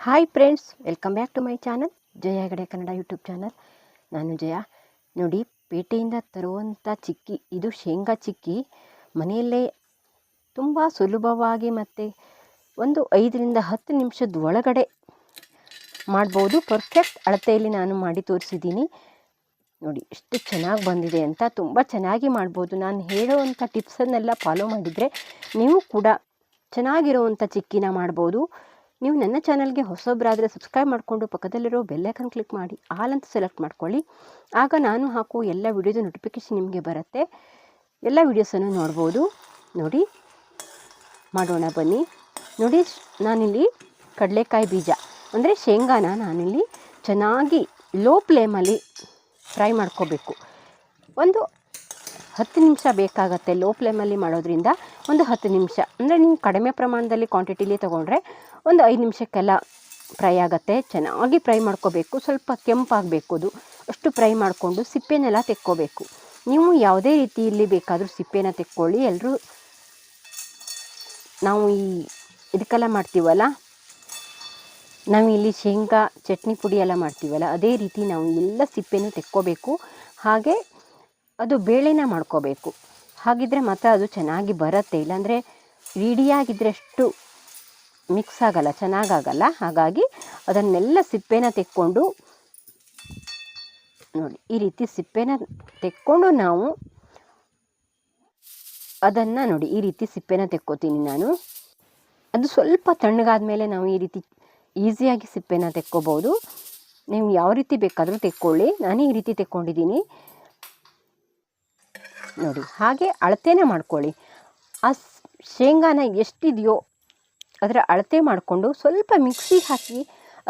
Hi friends welcome back to my channel Jaya Hegde Kannada YouTube channel ನಾನು ಜಯ. ನೋಡಿ, ಪೇಟೆಯಿಂದ ತರುವಂಥ ಚಿಕ್ಕಿ, ಇದು ಶೇಂಗಾ ಚಿಕ್ಕಿ. ಮನೆಯಲ್ಲೇ ತುಂಬ ಸುಲಭವಾಗಿ ಮತ್ತು ಒಂದು ಐದರಿಂದ ಹತ್ತು ನಿಮಿಷದ ಒಳಗಡೆ ಮಾಡ್ಬೋದು. ಪರ್ಫೆಕ್ಟ್ ಅಳತೆಯಲ್ಲಿ ನಾನು ಮಾಡಿ ತೋರಿಸಿದ್ದೀನಿ. ನೋಡಿ, ಎಷ್ಟು ಚೆನ್ನಾಗಿ ಬಂದಿದೆ ಅಂತ ತುಂಬ ಚೆನ್ನಾಗಿ ಮಾಡ್ಬೋದು. ನಾನು ಹೇಳೋವಂಥ ಟಿಪ್ಸನ್ನೆಲ್ಲ ಫಾಲೋ ಮಾಡಿದರೆ ನೀವು ಕೂಡ ಚೆನ್ನಾಗಿರುವಂಥ ಚಿಕ್ಕಿನ ಮಾಡ್ಬೋದು. ನೀವು ನನ್ನ ಚಾನಲ್ಗೆ ಹೊಸೊಬ್ಬರಾದರೆ ಸಬ್ಸ್ಕ್ರೈಬ್ ಮಾಡಿಕೊಂಡು ಪಕ್ಕದಲ್ಲಿರೋ ಬೆಲ್ಲೈಕನ್ ಕ್ಲಿಕ್ ಮಾಡಿ, ಆಲ್ ಅಂತ ಸೆಲೆಕ್ಟ್ ಮಾಡ್ಕೊಳ್ಳಿ. ಆಗ ನಾನು ಹಾಕುವ ಎಲ್ಲ ವಿಡಿಯೋದ ನೋಟಿಫಿಕೇಷನ್ ನಿಮಗೆ ಬರುತ್ತೆ. ಎಲ್ಲ ವಿಡಿಯೋಸನ್ನು ನೋಡ್ಬೋದು. ನೋಡಿ, ಮಾಡೋಣ ಬನ್ನಿ. ನೋಡಿ, ನಾನಿಲ್ಲಿ ಕಡಲೆಕಾಯಿ ಬೀಜ, ಅಂದರೆ ಶೇಂಗಾನ ನಾನಿಲ್ಲಿ ಚೆನ್ನಾಗಿ ಲೋ ಫ್ಲೇಮಲ್ಲಿ ಫ್ರೈ ಮಾಡ್ಕೋಬೇಕು. ಒಂದು ಹತ್ತು ನಿಮಿಷ ಬೇಕಾಗತ್ತೆ ಲೋ ಫ್ಲೇಮಲ್ಲಿ ಮಾಡೋದ್ರಿಂದ ಒಂದು ಹತ್ತು ನಿಮಿಷ. ಅಂದರೆ ನೀವು ಕಡಿಮೆ ಪ್ರಮಾಣದಲ್ಲಿ ಕ್ವಾಂಟಿಟಿಲಿ ತೊಗೊಂಡ್ರೆ ಒಂದು ಐದು ನಿಮಿಷಕ್ಕೆಲ್ಲ ಫ್ರೈ ಆಗುತ್ತೆ. ಚೆನ್ನಾಗಿ ಫ್ರೈ ಮಾಡ್ಕೋಬೇಕು. ಸ್ವಲ್ಪ ಕೆಂಪಾಗಬೇಕು ಅದು. ಅಷ್ಟು ಫ್ರೈ ಮಾಡಿಕೊಂಡು ಸಿಪ್ಪೆನೆಲ್ಲ ತೆಕ್ಕೋಬೇಕು. ನೀವು ಯಾವುದೇ ರೀತಿಯಲ್ಲಿ ಬೇಕಾದರೂ ಸಿಪ್ಪೆನ ತೆಕ್ಕೊಳ್ಳಿ. ಎಲ್ಲರೂ ನಾವು ಈ ಇದಕ್ಕೆಲ್ಲ ಮಾಡ್ತೀವಲ್ಲ? ನಾವು ಇಲ್ಲಿ ಶೇಂಗಾ, ಚಟ್ನಿ ಪುಡಿ ಎಲ್ಲ ಮಾಡ್ತೀವಲ್ಲ? ಅದೇ ರೀತಿ ನಾವು ಎಲ್ಲ ಸಿಪ್ಪೆನೂ ತೆಕ್ಕೋಬೇಕು. ಹಾಗೆ ಅದು ಬೇಳೆನ ಮಾಡ್ಕೋಬೇಕು. ಹಾಗಿದ್ರೆ ಮಾತ್ರ ಅದು ಚೆನ್ನಾಗಿ ಬರುತ್ತೆ. ಇಲ್ಲಾಂದರೆ ಇಡಿಯಾಗಿದ್ದರೆ ಅಷ್ಟು ಮಿಕ್ಸ್ ಆಗಲ್ಲ, ಚೆನ್ನಾಗಾಗಲ್ಲ. ಹಾಗಾಗಿ ಅದನ್ನೆಲ್ಲ ಸಿಪ್ಪೆನ ತೆಕ್ಕೊಂಡು ನೋಡಿ, ಈ ರೀತಿ ಸಿಪ್ಪೆನ ತೆಕ್ಕೊಂಡು ನಾವು ಅದನ್ನು ನೋಡಿ, ಈ ರೀತಿ ಸಿಪ್ಪೆನ ತೆಕ್ಕೋತೀನಿ ನಾನು. ಅದು ಸ್ವಲ್ಪ ತಣ್ಣಗಾದ ಮೇಲೆ ನಾವು ಈ ರೀತಿ ಈಸಿಯಾಗಿ ಸಿಪ್ಪೆನ ತೆಕ್ಕೋಬೋದು ನೀವು ಯಾವ ರೀತಿ ಬೇಕಾದರೂ ತೆಕ್ಕೊಳ್ಳಿ. ನಾನು ಈ ರೀತಿ ತೆಕ್ಕೊಂಡಿದ್ದೀನಿ. ನೋಡಿ. ಹಾಗೆ ಅಳತೆನೇ ಮಾಡ್ಕೊಳ್ಳಿ. ಆ ಶೇಂಗಾನ ಎಷ್ಟಿದೆಯೋ ಅದರ ಅಳತೆ ಮಾಡಿಕೊಂಡು ಸ್ವಲ್ಪ ಮಿಕ್ಸಿ ಹಾಕಿ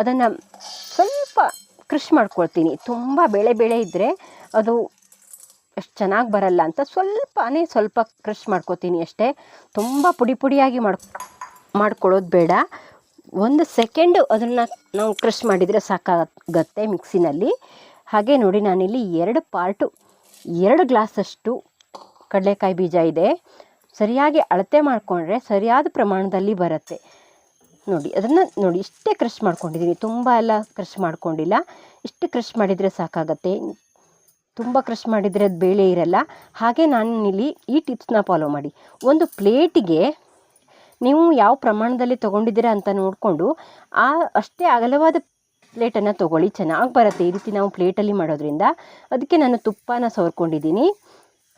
ಅದನ್ನು ಸ್ವಲ್ಪ ಕೃಷಿ ಮಾಡ್ಕೊಳ್ತೀನಿ. ತುಂಬ ಬೇಳೆ ಬೇಳೆ ಇದ್ದರೆ ಅದು ಅಷ್ಟು ಚೆನ್ನಾಗಿ ಬರಲ್ಲ ಅಂತ ಸ್ವಲ್ಪನೇ ಸ್ವಲ್ಪ ಕ್ರಷ್ ಮಾಡ್ಕೊತೀನಿ ಅಷ್ಟೇ. ತುಂಬ ಪುಡಿ ಪುಡಿಯಾಗಿ ಮಾಡ್ ಮಾಡ್ಕೊಳ್ಳೋದು ಬೇಡ. ಒಂದು ಸೆಕೆಂಡು ಅದನ್ನು ನಾವು ಕ್ರಷ್ ಮಾಡಿದರೆ ಸಾಕಾಗತ್ತೆ ಮಿಕ್ಸಿನಲ್ಲಿ. ಹಾಗೆ ನೋಡಿ ನಾನಿಲ್ಲಿ ಎರಡು ಪಾರ್ಟು, ಎರಡು ಗ್ಲಾಸಷ್ಟು ಕಡಲೆಕಾಯಿ ಬೀಜ ಇದೆ. ಸರಿಯಾಗಿ ಅಳತೆ ಮಾಡಿಕೊಂಡ್ರೆ ಸರಿಯಾದ ಪ್ರಮಾಣದಲ್ಲಿ ಬರುತ್ತೆ. ನೋಡಿ, ಅದನ್ನು ನೋಡಿ, ಇಷ್ಟೇ ಕ್ರಷ್ ಮಾಡ್ಕೊಂಡಿದ್ದೀನಿ ತುಂಬ ಎಲ್ಲ ಕ್ರಷ್ ಮಾಡ್ಕೊಂಡಿಲ್ಲ. ಇಷ್ಟು ಕ್ರಷ್ ಮಾಡಿದರೆ ಸಾಕಾಗತ್ತೆ. ತುಂಬ ಕ್ರಷ್ ಮಾಡಿದರೆ ಅದು ಬೇಳೆ ಇರಲ್ಲ. ಹಾಗೆ ನಾನು ಇಲ್ಲಿ ಈ ಟಿಪ್ಸ್ನ ಫಾಲೋ ಮಾಡಿ. ಒಂದು ಪ್ಲೇಟಿಗೆ ನೀವು ಯಾವ ಪ್ರಮಾಣದಲ್ಲಿ ತೊಗೊಂಡಿದ್ದೀರಾ ಅಂತ ನೋಡಿಕೊಂಡು, ಆ ಅಷ್ಟೇ ಅಗಲವಾದ ಪ್ಲೇಟನ್ನು ತೊಗೊಳ್ಳಿ. ಚೆನ್ನಾಗಿ ಬರುತ್ತೆ. ಈ ರೀತಿ ನಾವು ಪ್ಲೇಟಲ್ಲಿ ಮಾಡೋದ್ರಿಂದ. ಅದಕ್ಕೆ ನಾನು ತುಪ್ಪನ ಸವರ್ಕೊಂಡಿದ್ದೀನಿ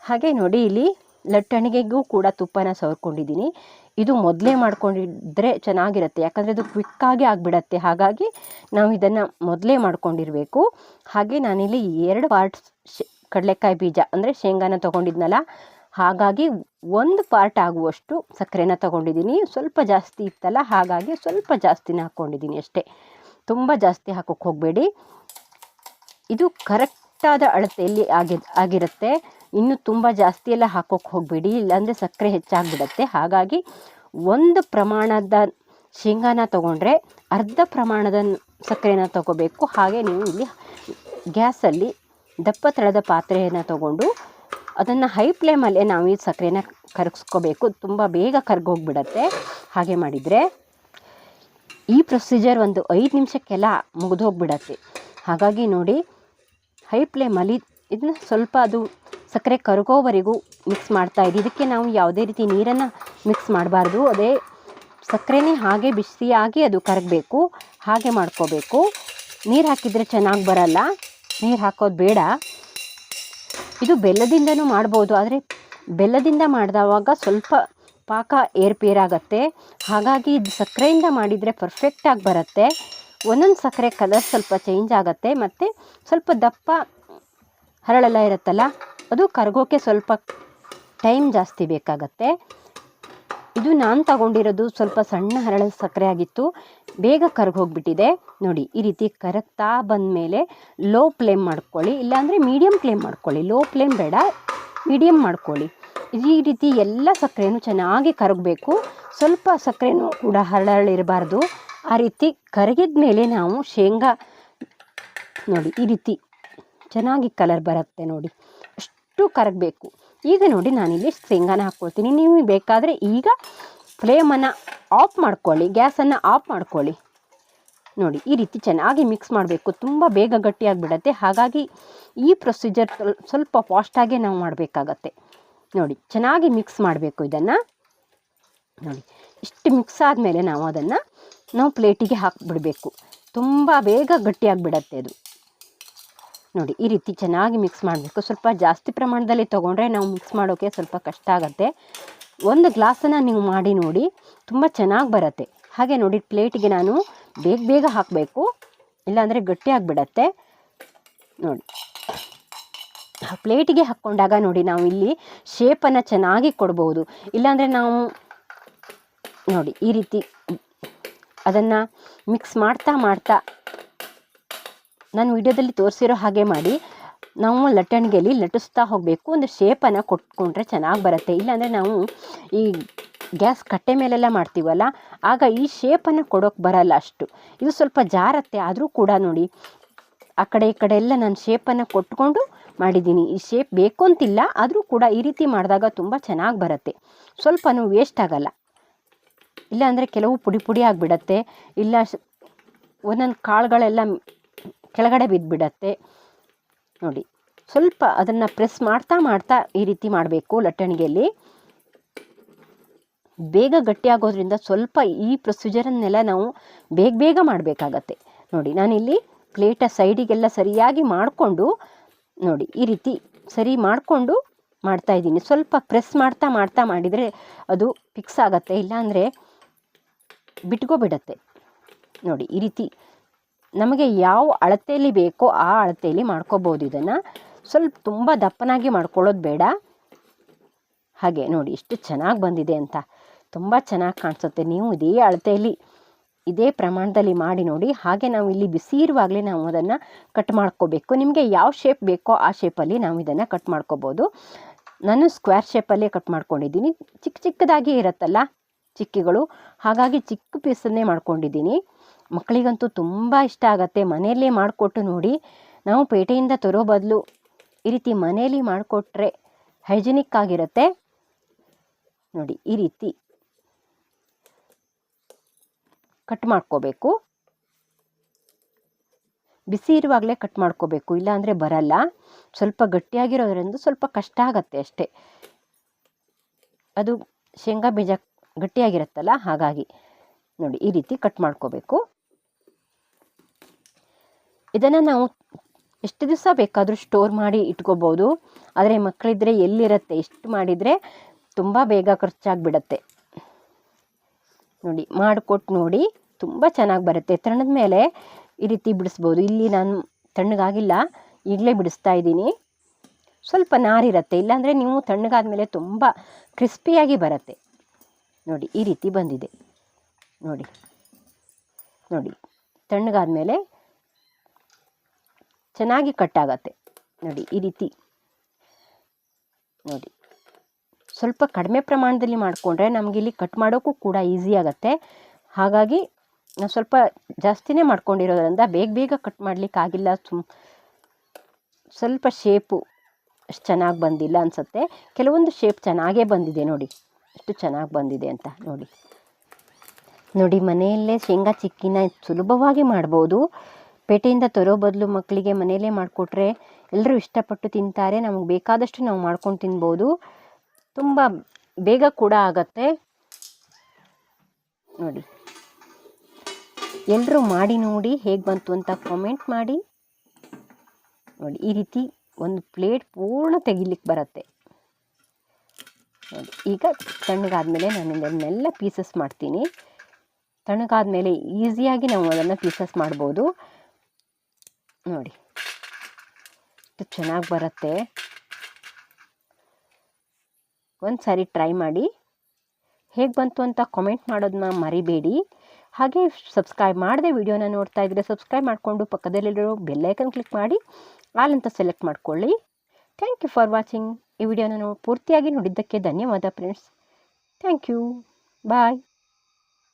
ಹಾಗೆ ನೋಡಿ ಇಲ್ಲಿ ಲಟ್ಟಣಿಗೆಗೂ ಕೂಡ ತುಪ್ಪನ ಸವರ್ಕೊಂಡಿದ್ದೀನಿ. ಇದು ಮೊದಲೇ ಮಾಡ್ಕೊಂಡಿದ್ರೆ ಚೆನ್ನಾಗಿರುತ್ತೆ. ಯಾಕಂದರೆ ಅದು ಕ್ವಿಕ್ಕಾಗಿ ಆಗಿಬಿಡತ್ತೆ. ಹಾಗಾಗಿ ನಾವು ಇದನ್ನು ಮೊದಲೇ ಮಾಡ್ಕೊಂಡಿರಬೇಕು. ಹಾಗೆ ನಾನಿಲ್ಲಿ ಎರಡು ಪಾರ್ಟ್ ಕಡಲೆಕಾಯಿ ಬೀಜ ಅಂದರೆ ಶೇಂಗಾನ ತೊಗೊಂಡಿದ್ನಲ್ಲ, ಹಾಗಾಗಿ ಒಂದು ಪಾರ್ಟ್ ಆಗುವಷ್ಟು ಸಕ್ಕರೆನ ತೊಗೊಂಡಿದ್ದೀನಿ. ಸ್ವಲ್ಪ ಜಾಸ್ತಿ ಇತ್ತಲ್ಲ, ಹಾಗಾಗಿ ಸ್ವಲ್ಪ ಜಾಸ್ತಿನ ಹಾಕ್ಕೊಂಡಿದ್ದೀನಿ ಅಷ್ಟೇ. ತುಂಬ ಜಾಸ್ತಿ ಹಾಕೋಕ್ಕೆ ಹೋಗಬೇಡಿ. ಇದು ಕರೆಕ್ಟಾದ ಅಳತೆಯಲ್ಲಿ ಆಗಿ, ಆಗಿರುತ್ತೆ. ಇನ್ನು ತುಂಬ ಜಾಸ್ತಿ ಎಲ್ಲ ಹಾಕೋಕ್ಕೆ ಹೋಗಬೇಡಿ, ಇಲ್ಲಾಂದರೆ ಸಕ್ಕರೆ ಹೆಚ್ಚಾಗ್ಬಿಡುತ್ತೆ. ಹಾಗಾಗಿ ಒಂದು ಪ್ರಮಾಣದ ಶೇಂಗಾನ ತೊಗೊಂಡ್ರೆ ಅರ್ಧ ಪ್ರಮಾಣದ ಸಕ್ಕರೆನ ತೊಗೋಬೇಕು. ಹಾಗೆ ನೀವು ಇಲ್ಲಿ ಗ್ಯಾಸಲ್ಲಿ ದಪ್ಪ ತಳದ ಪಾತ್ರೆಯನ್ನು ತೊಗೊಂಡು ಅದನ್ನು ಹೈ ಫ್ಲೇಮಲ್ಲೇ ನಾವು ಈ ಸಕ್ಕರೆನ ಕರಗಿಸ್ಕೋಬೇಕು. ತುಂಬ ಬೇಗ ಕರ್ಗೋಗ್ಬಿಡತ್ತೆ. ಹಾಗೆ ಮಾಡಿದರೆ ಈ ಪ್ರೊಸೀಜರ್ ಒಂದು ಐದು ನಿಮಿಷಕ್ಕೆಲ್ಲ ಮುಗಿದೋಗ್ಬಿಡತ್ತೆ. ಹಾಗಾಗಿ ನೋಡಿ, ಹೈ ಫ್ಲೇಮಲ್ಲಿ ಇದನ್ನ ಸ್ವಲ್ಪ ಅದು ಸಕ್ಕರೆ ಕರಗೋವರೆಗೂ ಮಿಕ್ಸ್ ಮಾಡ್ತಾ ಇದ್ದೀವಿ ಇದಕ್ಕೆ ನಾವು ಯಾವುದೇ ರೀತಿ ನೀರನ್ನು ಮಿಕ್ಸ್ ಮಾಡಬಾರ್ದು. ಅದೇ ಸಕ್ಕರೆನೇ ಹಾಗೆ ಬಿಸಿಯಾಗಿ ಅದು ಕರಗಬೇಕು. ಹಾಗೆ ಮಾಡ್ಕೋಬೇಕು. ನೀರು ಹಾಕಿದರೆ ಚೆನ್ನಾಗಿ ಬರಲ್ಲ. ನೀರು ಹಾಕೋದು ಬೇಡ. ಇದು ಬೆಲ್ಲದಿಂದನೂ ಮಾಡ್ಬೋದು. ಆದರೆ ಬೆಲ್ಲದಿಂದ ಮಾಡಿದವಾಗ ಸ್ವಲ್ಪ ಪಾಕ ಏರ್ಪೇರಾಗತ್ತೆ ಹಾಗಾಗಿ ಇದು ಸಕ್ಕರೆಯಿಂದ ಮಾಡಿದರೆ ಪರ್ಫೆಕ್ಟಾಗಿ ಬರುತ್ತೆ. ಒಂದೊಂದು ಸಕ್ಕರೆ ಕಲರ್ ಸ್ವಲ್ಪ ಚೇಂಜ್ ಆಗುತ್ತೆ. ಮತ್ತು ಸ್ವಲ್ಪ ದಪ್ಪ ಹರಳೆಲ್ಲ ಇರುತ್ತಲ್ಲ ಅದು ಕರಗೋಕ್ಕೆ ಸ್ವಲ್ಪ ಟೈಮ್ ಜಾಸ್ತಿ ಬೇಕಾಗತ್ತೆ. ಇದು ನಾನು ತಗೊಂಡಿರೋದು ಸ್ವಲ್ಪ ಸಣ್ಣ ಹರಳ ಸಕ್ಕರೆ ಆಗಿತ್ತು. ಬೇಗ ಕರ್ಗೋಗ್ಬಿಟ್ಟಿದೆ ನೋಡಿ, ಈ ರೀತಿ ಕರಗ್ತಾ ಬಂದಮೇಲೆ ಲೋ ಫ್ಲೇಮ್ ಮಾಡ್ಕೊಳ್ಳಿ. ಇಲ್ಲಾಂದರೆ ಮೀಡಿಯಮ್ ಫ್ಲೇಮ್ ಮಾಡ್ಕೊಳ್ಳಿ. ಲೋ ಫ್ಲೇಮ್ ಬೇಡ ಮೀಡಿಯಮ್ ಮಾಡ್ಕೊಳ್ಳಿ. ಈ ರೀತಿ ಎಲ್ಲ ಸಕ್ಕರೆನೂ ಚೆನ್ನಾಗಿ ಕರಗಬೇಕು. ಸ್ವಲ್ಪ ಸಕ್ಕರೆನೂ ಕೂಡ ಹರಳಿರಬಾರ್ದು ಆ ರೀತಿ ಕರಗಿದ ಮೇಲೆ ನಾವು ಶೇಂಗಾ, ನೋಡಿ, ಈ ರೀತಿ ಚೆನ್ನಾಗಿ ಕಲರ್ ಬರುತ್ತೆ ನೋಡಿ. ಅಷ್ಟು ಕರಗಬೇಕು. ಈಗ ನೋಡಿ ನಾನಿಲ್ಲಿ ಶೇಂಗಾನ ಹಾಕ್ಕೊಳ್ತೀನಿ. ನೀವು ಬೇಕಾದರೆ ಈಗ ಫ್ಲೇಮನ್ನು ಆಫ್ ಮಾಡ್ಕೊಳ್ಳಿ ಗ್ಯಾಸನ್ನು ಆಫ್ ಮಾಡ್ಕೊಳ್ಳಿ. ನೋಡಿ, ಈ ರೀತಿ ಚೆನ್ನಾಗಿ ಮಿಕ್ಸ್ ಮಾಡಬೇಕು. ತುಂಬ ಬೇಗ ಗಟ್ಟಿಯಾಗಿಬಿಡತ್ತೆ. ಹಾಗಾಗಿ ಈ ಪ್ರೊಸೀಜರ್ ಸ್ವಲ್ಪ ಫಾಸ್ಟಾಗೆ ನಾವು ಮಾಡಬೇಕಾಗತ್ತೆ. ನೋಡಿ, ಚೆನ್ನಾಗಿ ಮಿಕ್ಸ್ ಮಾಡಬೇಕು ಇದನ್ನು. ನೋಡಿ, ಇಷ್ಟು ಮಿಕ್ಸ್ ಆದಮೇಲೆ ನಾವು ಅದನ್ನು, ನಾವು ಪ್ಲೇಟಿಗೆ ಹಾಕಿಬಿಡಬೇಕು. ತುಂಬ ಬೇಗ ಗಟ್ಟಿಯಾಗಿಬಿಡತ್ತೆ ಅದು. ನೋಡಿ, ಈ ರೀತಿ ಚೆನ್ನಾಗಿ ಮಿಕ್ಸ್ ಮಾಡಬೇಕು. ಸ್ವಲ್ಪ ಜಾಸ್ತಿ ಪ್ರಮಾಣದಲ್ಲಿ ತೊಗೊಂಡ್ರೆ ನಾವು ಮಿಕ್ಸ್ ಮಾಡೋಕ್ಕೆ ಸ್ವಲ್ಪ ಕಷ್ಟ ಆಗುತ್ತೆ. ಒಂದು ಗ್ಲಾಸನ್ನು ನೀವು ಮಾಡಿ ನೋಡಿ, ತುಂಬ ಚೆನ್ನಾಗಿ ಬರುತ್ತೆ. ಹಾಗೆ ನೋಡಿ, ಪ್ಲೇಟಿಗೆ ನಾನು ಬೇಗ ಬೇಗ ಹಾಕಬೇಕು. ಇಲ್ಲಾಂದರೆ ಗಟ್ಟಿಯಾಗಿಬಿಡತ್ತೆ ನೋಡಿ. ಪ್ಲೇಟಿಗೆ ಹಾಕ್ಕೊಂಡಾಗ ನೋಡಿ, ನಾವು ಇಲ್ಲಿ ಶೇಪನ್ನು ಚೆನ್ನಾಗಿ ಕೊಡ್ಬೋದು. ಇಲ್ಲಾಂದರೆ ನಾವು ನೋಡಿ, ಈ ರೀತಿ ಅದನ್ನು ಮಿಕ್ಸ್ ಮಾಡ್ತಾ ಮಾಡ್ತಾ ನಾನು ವಿಡಿಯೋದಲ್ಲಿ ತೋರಿಸಿರೋ ಹಾಗೆ ಮಾಡಿ, ನಾವು ಲಟ್ಟಣಿಗೆಯಲ್ಲಿ ಲಟ್ಟಿಸ್ತಾ ಹೋಗಬೇಕು. ಒಂದು ಶೇಪನ್ನು ಕೊಟ್ಕೊಂಡ್ರೆ ಚೆನ್ನಾಗಿ ಬರುತ್ತೆ. ಇಲ್ಲಾಂದರೆ ನಾವು ಈ ಗ್ಯಾಸ್ ಕಟ್ಟೆ ಮೇಲೆಲ್ಲ ಮಾಡ್ತೀವಲ್ಲ, ಆಗ ಈ ಶೇಪನ್ನು ಕೊಡೋಕೆ ಬರಲ್ಲ ಅಷ್ಟು. ಇದು ಸ್ವಲ್ಪ ಜಾರತ್ತೆ, ಆದರೂ ಕೂಡ ನೋಡಿ. ಆ ಕಡೆ ಈ ಕಡೆ ಎಲ್ಲ ನಾನು ಶೇಪನ್ನು ಕೊಟ್ಕೊಂಡು ಮಾಡಿದ್ದೀನಿ. ಈ ಶೇಪ್ ಬೇಕು ಅಂತಿಲ್ಲ, ಆದರೂ ಕೂಡ ಈ ರೀತಿ ಮಾಡಿದಾಗ ತುಂಬ ಚೆನ್ನಾಗಿ ಬರುತ್ತೆ. ಸ್ವಲ್ಪನೂ ವೇಸ್ಟ್ ಆಗಲ್ಲ. ಇಲ್ಲಾಂದರೆ ಕೆಲವು ಪುಡಿ ಪುಡಿ ಆಗಿಬಿಡತ್ತೆ. ಇಲ್ಲ ಒಂದೊಂದು ಕಾಳುಗಳೆಲ್ಲ ಕೆಳಗಡೆ ಬಿದ್ದುಬಿಡತ್ತೆ ನೋಡಿ, ಸ್ವಲ್ಪ ಅದನ್ನು ಪ್ರೆಸ್ ಮಾಡ್ತಾ ಮಾಡ್ತಾ ಈ ರೀತಿ ಮಾಡಬೇಕು ಲಟ್ಟಣಿಗೆಯಲ್ಲಿ. ಬೇಗ ಗಟ್ಟಿಯಾಗೋದ್ರಿಂದ ಸ್ವಲ್ಪ ಈ ಪ್ರೊಸೀಜರನ್ನೆಲ್ಲ ನಾವು ಬೇಗ ಬೇಗ ಮಾಡಬೇಕಾಗತ್ತೆ. ನೋಡಿ, ನಾನಿಲ್ಲಿ ಪ್ಲೇಟ ಸೈಡಿಗೆಲ್ಲ ಸರಿಯಾಗಿ ಮಾಡಿಕೊಂಡು, ನೋಡಿ, ಈ ರೀತಿ ಸರಿ ಮಾಡಿಕೊಂಡು ಮಾಡ್ತಾಯಿದ್ದೀನಿ ಸ್ವಲ್ಪ ಪ್ರೆಸ್ ಮಾಡ್ತಾ ಮಾಡ್ತಾ ಮಾಡಿದರೆ ಅದು ಫಿಕ್ಸ್ ಆಗುತ್ತೆ. ಇಲ್ಲಾಂದರೆ ಬಿಟ್ಕೋಬಿಡತ್ತೆ. ನೋಡಿ, ಈ ರೀತಿ ನಮಗೆ ಯಾವ ಅಳತೆಯಲ್ಲಿ ಬೇಕೋ ಆ ಅಳತೆಯಲ್ಲಿ ಮಾಡ್ಕೋಬೋದು ಇದನ್ನು. ಸ್ವಲ್ಪ ತುಂಬ ದಪ್ಪನಾಗಿ ಮಾಡ್ಕೊಳ್ಳೋದು ಬೇಡ. ಹಾಗೆ ನೋಡಿ ಎಷ್ಟು ಚೆನ್ನಾಗಿ ಬಂದಿದೆ ಅಂತ. ತುಂಬ ಚೆನ್ನಾಗಿ ಕಾಣಿಸುತ್ತೆ. ನೀವು ಇದೇ ಅಳತೆಯಲ್ಲಿ ಇದೇ ಪ್ರಮಾಣದಲ್ಲಿ ಮಾಡಿ ನೋಡಿ. ಹಾಗೆ ನಾವು ಇಲ್ಲಿ ಬಿಸಿ ಇರುವಾಗಲೇ ನಾವು ಅದನ್ನು ಕಟ್ ಮಾಡ್ಕೋಬೇಕು. ನಿಮಗೆ ಯಾವ ಶೇಪ್ ಬೇಕೋ ಆ ಶೇಪಲ್ಲಿ ನಾವು ಇದನ್ನು ಕಟ್ ಮಾಡ್ಕೋಬೋದು. ನಾನು ಸ್ಕ್ವೇರ್ ಶೇಪಲ್ಲೇ ಕಟ್ ಮಾಡ್ಕೊಂಡಿದ್ದೀನಿ. ಚಿಕ್ಕ ಚಿಕ್ಕದಾಗಿ ಇರುತ್ತಲ್ಲ ಚಿಕ್ಕಿಗಳು. ಹಾಗಾಗಿ ಚಿಕ್ಕ ಪೀಸನ್ನೇ ಮಾಡ್ಕೊಂಡಿದ್ದೀನಿ. ಮಕ್ಕಳಿಗಂತೂ ತುಂಬ ಇಷ್ಟ ಆಗುತ್ತೆ. ಮನೆಯಲ್ಲೇ ಮಾಡಿಕೊಟ್ಟು ನೋಡಿ, ನಾವು ಪೇಟೆಯಿಂದ ತರೋ ಬದಲು ಈ ರೀತಿ ಮನೆಯಲ್ಲಿ ಮಾಡಿಕೊಟ್ರೆ ಹೈಜಿನಿಕ್ ಆಗಿರುತ್ತೆ. ನೋಡಿ, ಈ ರೀತಿ ಕಟ್ ಮಾಡ್ಕೋಬೇಕು. ಬಿಸಿ ಇರುವಾಗಲೇ ಕಟ್ ಮಾಡ್ಕೋಬೇಕು. ಇಲ್ಲಾಂದರೆ ಬರಲ್ಲ. ಸ್ವಲ್ಪ ಗಟ್ಟಿಯಾಗಿರೋದ್ರಿಂದ ಸ್ವಲ್ಪ ಕಷ್ಟ ಆಗತ್ತೆ ಅಷ್ಟೇ. ಅದು ಶೇಂಗಾ ಬೀಜ ಗಟ್ಟಿಯಾಗಿರುತ್ತಲ್ಲ, ಹಾಗಾಗಿ ನೋಡಿ, ಈ ರೀತಿ ಕಟ್ ಮಾಡ್ಕೋಬೇಕು. ಇದನ್ನು ನಾವು ಎಷ್ಟು ದಿವಸ ಬೇಕಾದರೂ ಸ್ಟೋರ್ ಮಾಡಿ ಇಟ್ಕೋಬೋದು. ಆದರೆ ಮಕ್ಕಳಿದ್ರೆ ಎಲ್ಲಿರುತ್ತೆ? ಎಷ್ಟು ಮಾಡಿದರೆ ತುಂಬ ಬೇಗ ಖರ್ಚಾಗಿಬಿಡತ್ತೆ. ನೋಡಿ ಮಾಡಿಕೊಟ್ಟು ನೋಡಿ ತುಂಬ ಚೆನ್ನಾಗಿ ಬರುತ್ತೆ. ತಣ್ಣದ ಮೇಲೆ ಈ ರೀತಿ ಬಿಡಿಸ್ಬೋದು. ಇಲ್ಲಿ ನಾನು ತಣ್ಣಗಾಗಿಲ್ಲ, ಈಗಲೇ ಬಿಡಿಸ್ತಾ ಇದ್ದೀನಿ. ಸ್ವಲ್ಪ ನಾರಿರುತ್ತೆ. ಇಲ್ಲಾಂದರೆ ನೀವು ತಣ್ಣಗಾದ ಮೇಲೆ ತುಂಬ ಕ್ರಿಸ್ಪಿಯಾಗಿ ಬರುತ್ತೆ. ನೋಡಿ, ಈ ರೀತಿ ಬಂದಿದೆ. ನೋಡಿ ನೋಡಿ, ತಣ್ಣಗಾದ್ಮೇಲೆ ಚೆನ್ನಾಗಿ ಕಟ್ಟಾಗತ್ತೆ ನೋಡಿ, ಈ ರೀತಿ. ನೋಡಿ. ಸ್ವಲ್ಪ ಕಡಿಮೆ ಪ್ರಮಾಣದಲ್ಲಿ ಮಾಡಿಕೊಂಡ್ರೆ ಇಲ್ಲಿ ಕಟ್ ಮಾಡೋಕ್ಕೂ ಕೂಡ ಈಸಿ ಆಗುತ್ತೆ. ಹಾಗಾಗಿ ನಾವು ಸ್ವಲ್ಪ ಜಾಸ್ತಿನೇ ಮಾಡ್ಕೊಂಡಿರೋದ್ರಿಂದ ಬೇಗ ಬೇಗ ಕಟ್ ಮಾಡಲಿಕ್ಕಾಗಿಲ್ಲ ಸುಮ್ ಸ್ವಲ್ಪ ಶೇಪು ಅಷ್ಟು ಚೆನ್ನಾಗಿ ಬಂದಿಲ್ಲ ಅನಿಸುತ್ತೆ. ಕೆಲವೊಂದು ಶೇಪ್ ಚೆನ್ನಾಗೇ ಬಂದಿದೆ ನೋಡಿ. ಎಷ್ಟು ಚೆನ್ನಾಗಿ ಬಂದಿದೆ ಅಂತ ನೋಡಿ. ನೋಡಿ, ಮನೆಯಲ್ಲೇ ಶೇಂಗಾ ಚಿಕ್ಕಿನ ಸುಲಭವಾಗಿ ಮಾಡ್ಬೋದು. ಪೇಟೆಯಿಂದ ತರೋ ಬದಲು ಮಕ್ಕಳಿಗೆ ಮನೆಯಲ್ಲೇ ಮಾಡಿಕೊಟ್ರೆ ಎಲ್ಲರೂ ಇಷ್ಟಪಟ್ಟು ತಿಂತಾರೆ, ನಮಗೆ ಬೇಕಾದಷ್ಟು ನಾವು ಮಾಡ್ಕೊಂಡು ತಿನ್ಬೋದು. ತುಂಬ ಬೇಗ ಕೂಡ ಆಗತ್ತೆ. ನೋಡಿ. ಎಲ್ಲರೂ ಮಾಡಿ ನೋಡಿ ಹೇಗೆ ಬಂತು ಅಂತ ಕಾಮೆಂಟ್ ಮಾಡಿ. ನೋಡಿ, ಈ ರೀತಿ ಒಂದು ಪ್ಲೇಟ್ ಪೂರ್ಣ ತೆಗಿಲಿಕ್ಕೆ ಬರುತ್ತೆ. ನೋಡಿ, ಈಗ ತಣ್ಣಗಾದ್ಮೇಲೆ ನಾನು ಇದನ್ನೆಲ್ಲ ಪೀಸಸ್ ಮಾಡ್ತೀನಿ. ತಣ್ಣಗಾದ್ಮೇಲೆ ಈಸಿಯಾಗಿ ನಾವು ಅದನ್ನು ಪೀಸಸ್ ಮಾಡ್ಬೋದು. ನೋಡಿ. ಚೆನ್ನಾಗಿ ಬರುತ್ತೆ. ಒಂದು ಸಾರಿ ಟ್ರೈ ಮಾಡಿ. ಹೇಗೆ ಬಂತು ಅಂತ ಕಾಮೆಂಟ್ ಮಾಡೋದನ್ನ ಮರಿಬೇಡಿ. ಹಾಗೆ ಸಬ್ಸ್ಕ್ರೈಬ್ ಮಾಡದೆ ವಿಡಿಯೋನ ನೋಡ್ತಾ ಇದ್ದರೆ ಸಬ್ಸ್ಕ್ರೈಬ್ ಮಾಡಿಕೊಂಡು ಪಕ್ಕದಲ್ಲಿರೋ ಬೆಲ್ಲೈಕನ್ ಕ್ಲಿಕ್ ಮಾಡಿ. ಆಲ್ ಅಂತ ಸೆಲೆಕ್ಟ್ ಮಾಡ್ಕೊಳ್ಳಿ. ಥ್ಯಾಂಕ್ ಯು ಫಾರ್ ವಾಚಿಂಗ್ ಈ ವಿಡಿಯೋನ ಪೂರ್ತಿಯಾಗಿ ನೋಡಿದ್ದಕ್ಕೆ ಧನ್ಯವಾದ ಫ್ರೆಂಡ್ಸ್ ಥ್ಯಾಂಕ್ ಯು ಬಾಯ್